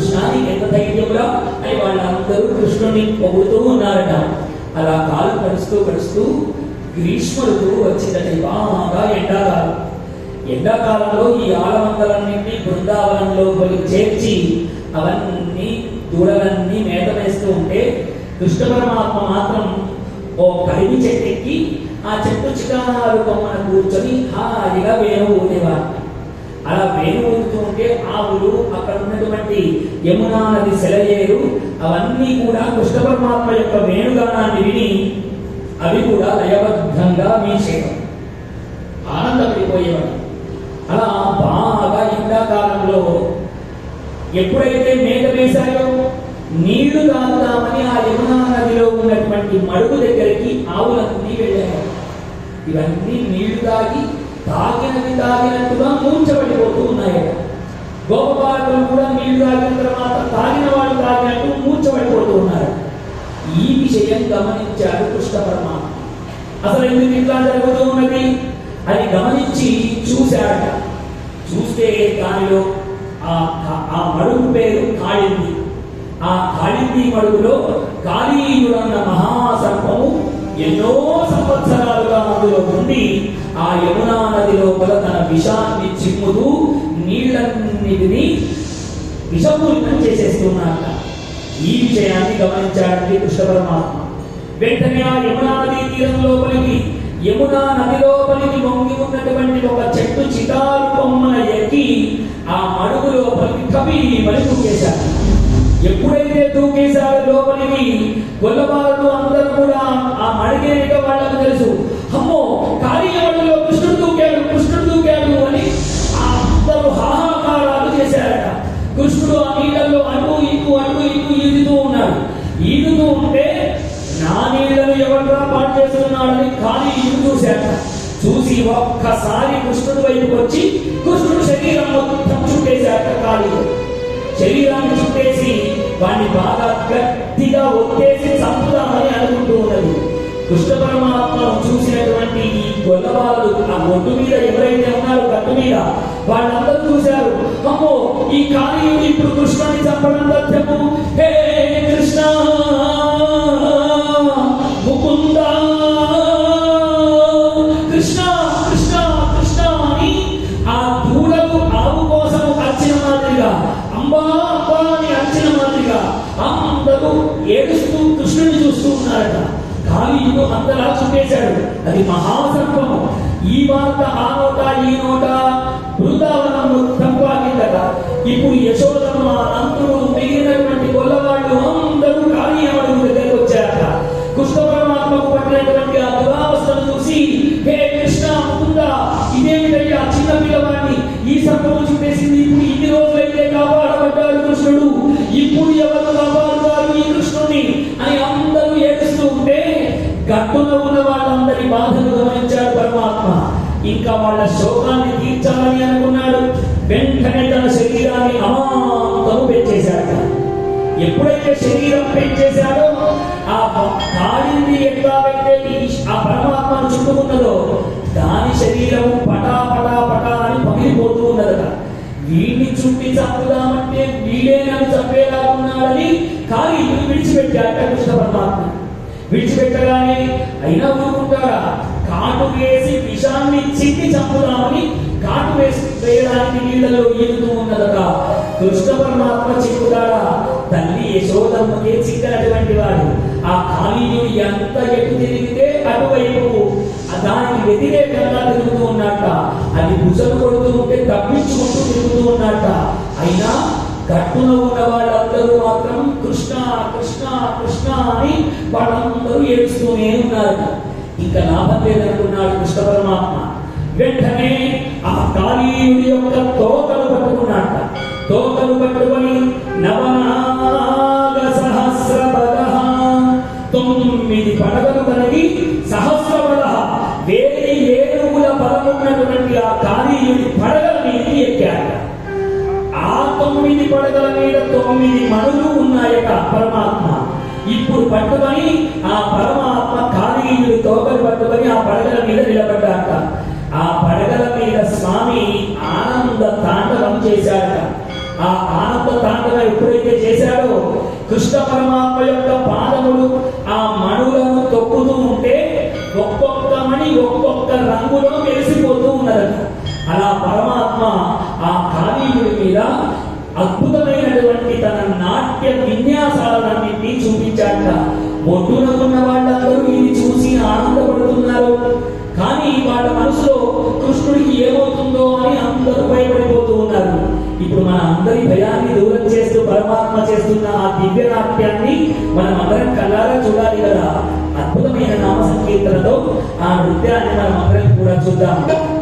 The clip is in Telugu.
చంపావు ఎంత ధైర్యంలో అని వాళ్ళందరూ కృష్ణుని పొగుడుతూ ఉన్నారట. అలా కాలు కడుస్తూ కడుస్తూ గ్రీష్మ ఋతువు వచ్చిందట బాగా ఎండాకాలం. ఎండాకాలంలో ఈ ఆలమందలన్నింటినీ బృందావనంలో కొలికి చేర్చి అవన్నీ దూడలన్నీ మేత వేస్తూ ఉంటే కృష్ణ పరమాత్మ మాత్రం ఓ కడిమి చెట్టెక్కి ఆ చెట్టు చికారు కొమ్మను కూర్చొని హాయిగా వేణువు ఊదేవారు. అలా వేణువు ఊదుతూ ఆవులు అక్కడ ఉన్నటువంటి యమునా నది సెలయేరు అవన్నీ కూడా కృష్ణ పరమాత్మ యొక్క వేణుగానాన్ని విని అవి కూడా లయబద్ధంగా వీచేవారు ఆనందపడిపోయేవాడు అలా బాగా ఎండాకాలంలో ఎప్పుడైతే మేఘ వేశాయో నీళ్ళు తాగుదామని ఆ యమునా నదిలో ఉన్నటువంటి మడుగు దగ్గరికి ఆవులన్నీ వెళ్ళాయి. ఇవన్నీ నీళ్ళు తాగి తాగినవి తాగినట్టుగా మూర్చబడిపోతూ ఉన్నాయట. గోపబాలులు కూడా నీళ్ళు తాగిన తర్వాత తాగిన వాళ్ళు తాగినట్టు కూర్చోబడిపోతూ ఉన్నారు. ఈ విషయం గమనించాడు కృష్ణ పరమాత్మ. అసలు ఎందుకు ఇట్లా జరుగుతూ ఉన్నది? అని గమనించి చూశాడట. చూస్తే దానిలో ఆ ఆ మడుగు పేరు కాళింది. ఆ కాళింది మడుగులో కాళీయుడన్న మహాసర్పము ఎన్నో సంవత్సరాలుగా అందులో ఉండి ఆ యమునా నది లోపల తన విషాన్ని చిమ్ముతూ నీళ్ళన్నిటినీ విషపూరితం చేసేస్తున్నారట. ఈ విషయాన్ని గమనించాడండి కృష్ణ పరమాత్మ వెంటనే ఆ యమునా నది తీరం లోపలికి యమునా నది లోపలికి వంగి ఉన్నటువంటి ఒక చెట్టు చిటారు కొమ్మన ఎక్కి ఆ మడుగు లోపలికి కవి మలి దూకేశాడు ఎప్పుడైతే దూకేశాడు లోపలికి గొల్లబారులు అందరూ కూడా ఆ మడిగేట వాళ్ళకు తెలుసు అమ్మో కార్యవడిలో కృష్ణుడు ఆ నీళ్ళల్లో అటు ఇటు అటు ఇటు ఈదుతూ ఉన్నాడు. ఈదుతూ ఉంటే నా నీళ్ళను ఎవడ్రా పాటు చేస్తున్నాడని ఖాళీ ఇటు చూశాట చూసి ఒక్కసారి కృష్ణుడి వైపుకి వచ్చి కృష్ణుడు శరీరం మొత్తం చుట్టేశాట ఖాళీలో శరీరాన్ని చుట్టేసి వాడిని బాగా గట్టిగా ఒత్తేసి వాళ్ళు ఆ ఒడ్డు మీద ఎవరైతే ఉన్నారో గట్టు మీద వాళ్ళందరూ చూశారు. అమ్మో ఈ కాళీయుడు ఇప్పుడు కృష్ణుని చంపడం తథ్యము హే కృష్ణ! ముకుంద! కృష్ణ కృష్ణ కృష్ణ అని ఆ దూడకు ఆవు కోసం అర్చిన మాదిరిగా అంబా అంబా అని అర్చిన మాదిరిగా అందరూ ఏడుస్తూ కృష్ణుని చూస్తూ ఉన్నారట. కాళీయుడు అంతలా చుట్టేశాడు. అది మహాసర్పము ఈ వార్త ఆ నోట ఈ నోట బృందావనం మొత్తం ఇప్పుడు యశోదమ్మ నందుడు మిగిలినటువంటి గొల్లవాళ్ళు అందరూ కాళీ అడుగు దగ్గరకు వచ్చారట. కృష్ణ పరమాత్మకు పట్టినటువంటి ఆ దురావస్థను చూసి హే కృష్ణ ముకుంద ఇదేమిటయ్యా చిన్న పిల్లవాడిని? ఈ సర్పము చుట్టేసింది. ఇప్పుడు ఇన్ని రోజులైతే కాపాడబడ్డాడు కృష్ణుడు. ఇప్పుడు ఎవరు గట్టున ఉన్న వాళ్ళందరి బాధను గమనించాడు పరమాత్మ. ఇంకా వాళ్ళ శోకాన్ని తీర్చాలని అనుకున్నాడు. వెంటనే తన శరీరాన్ని అమాంతము పెంచేశాడు. ఎప్పుడైతే శరీరం పెంచేశాడో ఆ కాలింది ఎట్లాగైతే ఆ పరమాత్మను చుట్టుకున్నదో దాని శరీరం పటా పటా పటా అని పగిలిపోతూ ఉన్నదట. వీడిని చుట్టి చంపుదామంటే వీడే నన్ను చంపేలా ఉన్నాడని కాళీయుడు విడిచిపెట్టాడు కృష్ణ పరమాత్మ. విడిచిపెట్టగానే అయినా ఊరుకుంటారా? కాటు వేసి విషాన్ని చిక్కి చంపుదామని కాటు వేసి వేయడానికి నీళ్ళలో ఈదుతూ ఉన్నదట? కృష్ణ పరమాత్మ చిక్కుతాడా తల్లి యశోదమ్మకే చిక్కినటువంటి వాడు. ఆ కాళీయుడు ఎంత ఎటు తిరిగితే అటువైపు దానికి వ్యతిరేకంగా తిరుగుతూ ఉన్నట్ట. అది భుజలు కొడుతూ ఉంటే తప్పించుకుంటూ తిరుగుతూ ఉన్నట్ట. అయినా గట్టున ఉన్న వాళ్ళందరూ మాత్రం కృష్ణ కృష్ణ కృష్ణ అని వాళ్ళందరూ ఏడుస్తూనే ఉన్నారు. ఇంకా లాభం లేదనుకున్నాడు కృష్ణ పరమాత్మ. వెంటనే ఆ కాళీయుడి యొక్క తోకలు పట్టుకున్నాట తోకలు పట్టుకొని నవనాగ సహస్ర పద తొమ్మిది పడగలు కలిగి సహస్ర పద వేయి ఏడుగుల పదమున్నటువంటి ఆ కాళీయుడి పడగల మీద ఎక్కాట తొమ్మిది పడగల మీద తొమ్మిది మనులు ఉన్నాయట పరమాత్మ. ఇప్పుడు పట్టుకొని ఆ పరమాత్మ కాళీయుడి తోకలు పట్టుకొని ఆ పడగల మీద నిలబడ్డాట ఆ పడగల మీద స్వామి ఆనంద తాండవం చేశాడట ఆ ఆనంద తాండవం ఎప్పుడైతే చేశాడో కృష్ణ పరమాత్మ యొక్క పాదములు ఆ మణులను తొక్కుతూ ఉంటే ఒక్కొక్క మణి ఒక్కొక్క రంగులో మెరిసిపోతూ ఉన్నదట. అలా పరమాత్మ ఆ కాళీయుడి మీద అద్భుతమైనటువంటి తన నాట్య విన్యాసాలన్నింటినీ చూపించాట ఒడ్డునకున్న వాళ్ళందరూ ఇది చూసి ఆనందపడుతున్నారు. కానీ వాళ్ళ మనసులో కృష్ణుడికి ఏమవుతుందో అని అందరూ భయపడిపోతూ ఉన్నారు. ఇప్పుడు మన అందరి భయాన్ని దూరం చేస్తూ పరమాత్మ చేస్తున్న ఆ దివ్య నాట్యాన్ని మనం అందరం కళ్ళారా చూడాలి కదా. అద్భుతమైన నామ సంకీర్తనతో ఆ నృత్యాన్ని మనం అందరం కూడా చూద్దాం.